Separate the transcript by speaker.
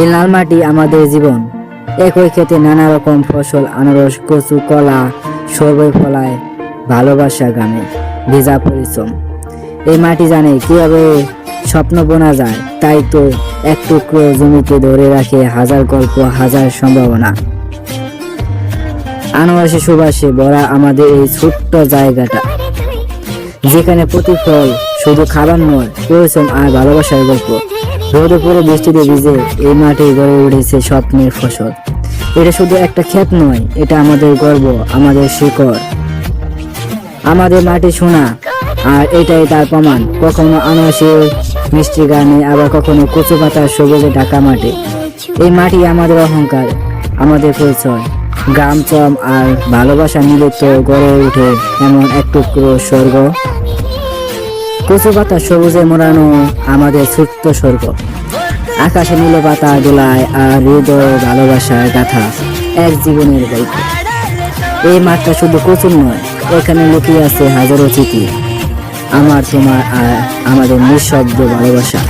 Speaker 1: এই লাল মাটি আমাদের জীবন। একই ক্ষেতে নানা রকম ফসল, আনারস, কচু, কলা, সর্বই ফলায় ভালোবাসা গ্রামে ভেজা পরিশ্রম। এই মাটি জানে কীভাবে স্বপ্ন বোনা যায়, তাই তো এক টুকরো জমিকে ধরে রাখে হাজার গল্প, হাজার সম্ভাবনা। আনারসে সুবাসে ভরা আমাদের এই ছোট্ট জায়গাটা। যেখানে প্রতি ফল শুধু খাবার নয়, পরিশ্রম আর ভালোবাসার গল্প। রোদে পরে বৃষ্টিতে ভিজে এই মাঠে গড়ে উঠেছে স্বপ্নের ফসল। এটা শুধু একটা ক্ষেত নয়, এটা আমাদের গর্ব, আমাদের শিকড়। আমাদের মাটি সোনা, আর এটাই তার প্রমাণ। কখনো আনারসের মিষ্টি গানে, আবার কখনো কচু পাতার সবুজে ঢাকা মাটি এই মাটি আমাদের অহংকার, আমাদের পরিচয়। গ্রাম চম আর ভালোবাসা মিলিত গড়ে উঠে এমন এক টুকরো স্বর্গ। কচু পাতা সবুজে মোড়ানো আমাদের ছোট্ট স্বর্গ। আকাশে নীল পাতা দোলায় আর হৃদয় ভালোবাসার গাথা এক জীবনের গল্প। এই মাঠটা শুধু কচুর নয়, এখানে লুকিয়ে আছে হাজারো চিঠি। আমার তোমার আর আমাদের নিঃশব্দ ভালোবাসা।